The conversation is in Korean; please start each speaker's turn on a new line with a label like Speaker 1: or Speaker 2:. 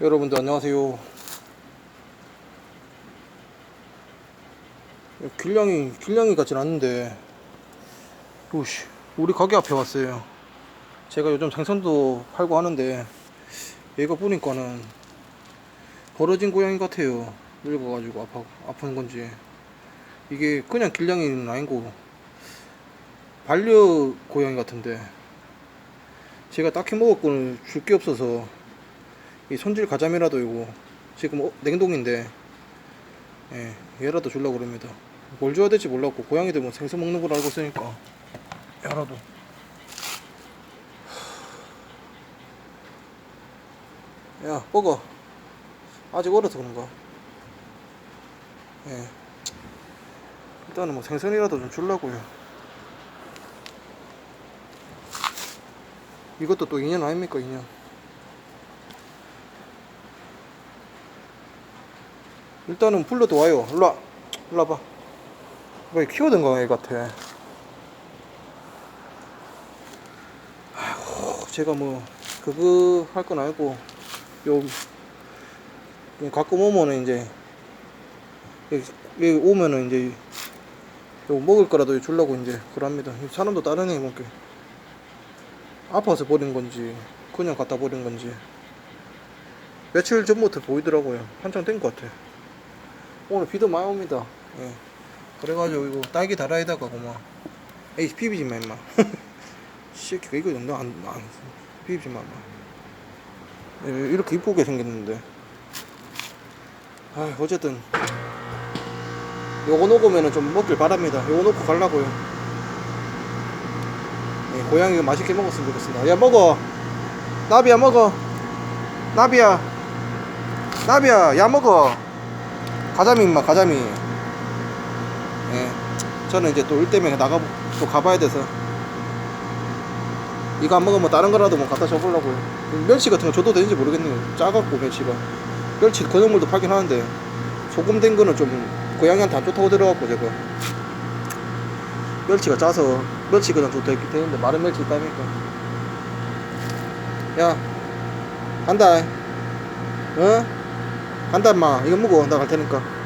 Speaker 1: 여러분들 안녕하세요. 길냥이 길냥이 같진 않는데, 오씨 우리 가게 앞에 왔어요. 제가 요즘 생선도 팔고 하는데 얘가 보니까는 벌어진 고양이 같아요. 늙어가지고 아파 아픈 건지 이게 그냥 길냥이는 아니고 반려 고양이 같은데 제가 딱히 먹을 거는 줄 게 없어서 이 손질 가자미라도 이거 지금 어, 냉동인데 예, 얘라도 주려고 그럽니다. 뭘 줘야 될지 몰랐고 고양이들 뭐 생선 먹는 걸 알고 있으니까 얘라도. 야 먹어. 아직 어려서 그런가? 예. 일단은 뭐 생선이라도 좀 주려고요. 이것도 또 인연 아닙니까 인연 일단은 불러도 와요. 일로 와. 일로 와봐. 왜 키워둔가, 애 같아. 아이고, 제가 뭐, 그거 할 건 아니고, 요, 가끔 오면은 이제, 여기, 오면은 이제, 요 먹을 거라도 주려고 이제, 그럽니다. 이 사람도 다른 애 먹게. 아파서 버린 건지, 그냥 갖다 버린 건지. 며칠 전부터 보이더라고요. 한창 된 것 같아. 오늘 비도 많이 옵니다. 예. 그래가지고 이거 딸기 달아에다가 그만 에이 비비지 마 임마. 새끼가 이거 너안 안, 비비지 마 임마. 예, 이렇게 이쁘게 생겼는데. 아 어쨌든 요거 녹으면은 좀 먹길 바랍니다. 요거 놓고 갈라고요. 예, 고양이가 맛있게 먹었으면 좋겠습니다. 야 먹어. 나비야 먹어. 나비야. 나비야 야 먹어. 가자미 임마 가자미. 예. 저는 이제 또 일 때문에 나가 또 가봐야 돼서. 이거 안 먹으면 다른 거라도 뭐 갖다 줘보려고요. 멸치 같은 거 줘도 되는지 모르겠네요. 작았고 멸치가. 멸치 건어물도 팔긴 하는데 소금 된 거는 좀 고양이한테 안 좋다고 들어갖고 제가. 멸치가 짜서 멸치 그냥 줘도 되- 되는데 마른 멸치 있다니까. 야 간다. 어? 간다 임마. 이거 먹어. 나 갈 테니까